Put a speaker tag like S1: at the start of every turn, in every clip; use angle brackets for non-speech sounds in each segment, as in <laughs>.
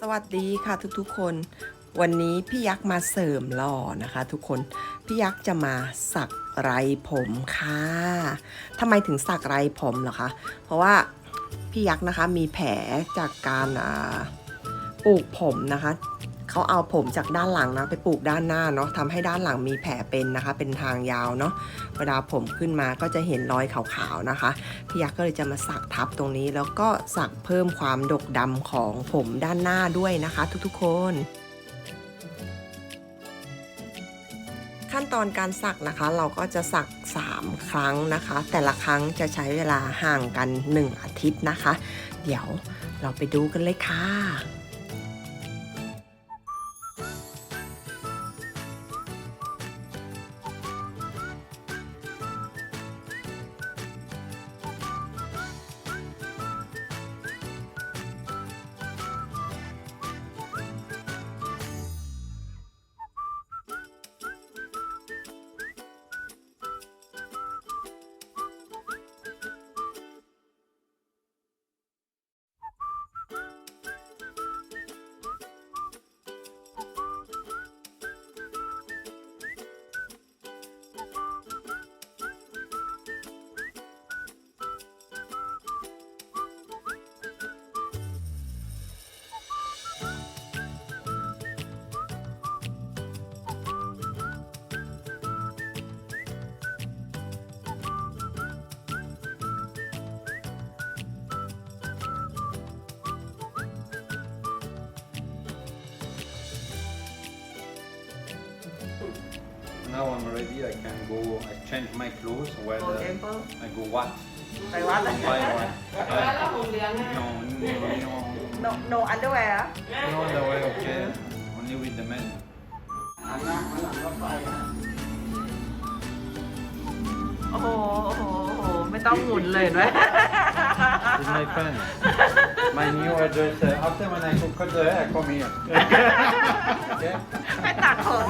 S1: สวัสดีค่ะทุกๆคน วันนี้พี่ยักษ์มาเสริมหล่อนะคะ ทุกคนพี่ยักษ์จะมาสักไรผมค่ะทำไมถึงสักไรผมเหรอคะเพราะว่าพี่ยักษ์นะคะมีแผลจากการปลูกผมนะคะ เขาเอาผมจากด้านหลังนะไปปลูกด้านหน้าเนาะทำให้ด้านหลังมีแผลเป็นนะคะ เป็นทางยาวเนาะเวลาผมขึ้นมาก็จะเห็นรอยขาวๆนะคะพี่ยักษ์ก็เลยจะมาสักทับตรงนี้แล้วก็สักเพิ่มความดกดำของผมด้านหน้าด้วยนะคะ ทุกๆ คนขั้นตอนการสักนะคะเราก็จะสัก 3 ครั้งนะคะ แต่ละครั้งจะใช้เวลาห่างกัน 1 อาทิตย์นะคะ เดี๋ยวเราไปดูกันเลยค่ะ
S2: Now I'm ready. I can go. I change my clothes. Where the, I go what?
S1: ไปวัดเลย
S2: Buy what?
S3: แล้ว
S2: Uh,
S3: ผมเลี้ยง
S2: no, no,
S1: no no underwear
S2: no, no the way. Okay. Only with the men.
S1: โอ้โห โอ้โห โอ้โห ไม่ต้องหมุนเลยเห็นไหม
S2: With my friend. My new address. Uh, after when I go cut the hair, I come here. okay.
S1: ไปตัดผม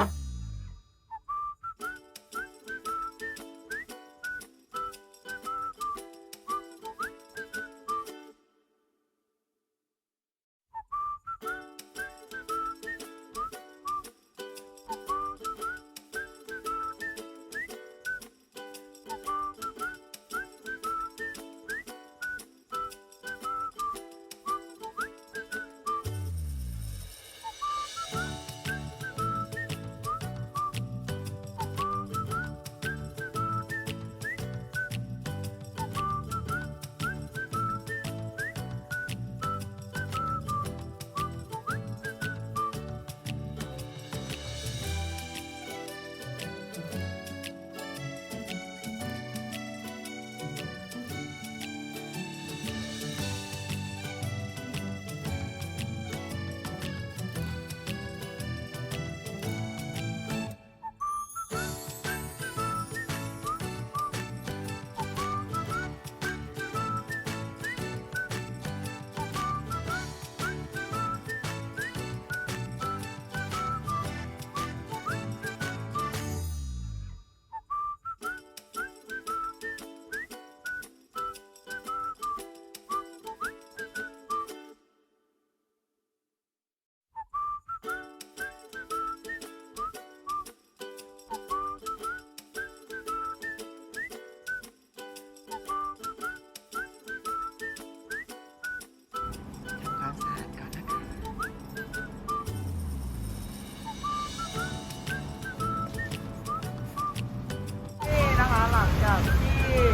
S1: ลังจากที่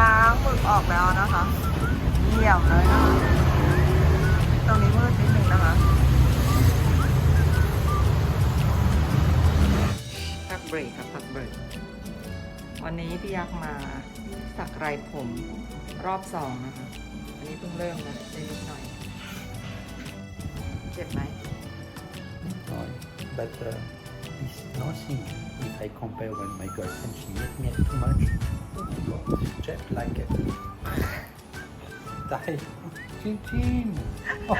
S1: ล้างหมึกออกแล้วนะคะเยี่ยมเลยนะคะตรงนี้มืดนิดนึงนะคะพักเบรกครับพักเบรกวันนี้พี่ยักษ์มาสักไรผมรอบสองนะคะ อันนี้เพิ่งเริ่มนะได้นิดหน่อย เจ็บไหม
S4: But uh, it's nothing if I compare when my girlfriend she make me too much. Oh my god, just like it. Die. Chin chin. Oh,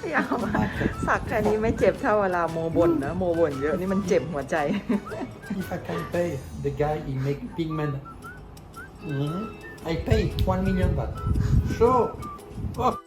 S1: พี่ยักษ์มาสักแค่นี้ไม่เจ็บเท่าเวลาโมบ่นนะ โมบ่นเยอะนี่มันเจ็บหัวใจ
S4: if I can pay the guy he make pigment, mhm, I pay one million baht. Sure. Oh.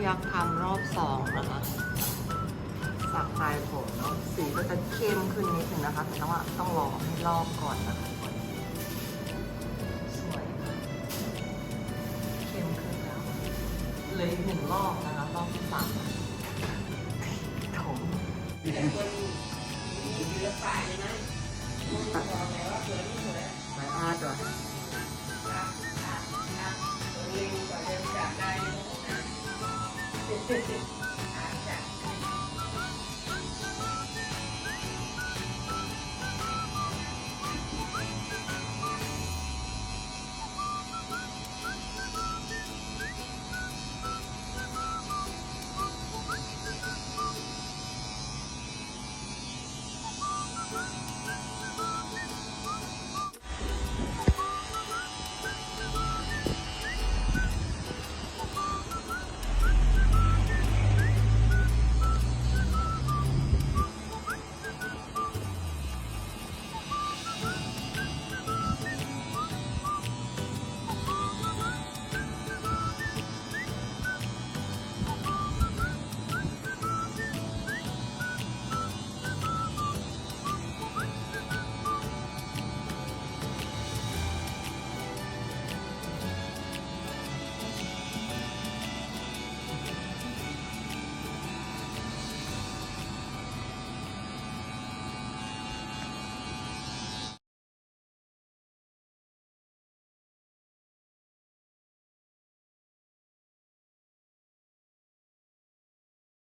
S5: พี่ยักษ์ทำรอบสองนะคะสักปลายผมเนาะสีก็จะเข้มขึ้นนิดนึงนะคะแต่ต้องว่าต้องรอให้ลอกก่อนนะคะทุกคนสวยค่ะเข้มขึ้นแล้วเหลยหนึ่งรอบนะคะรอบที่สามถม Thank <laughs> you.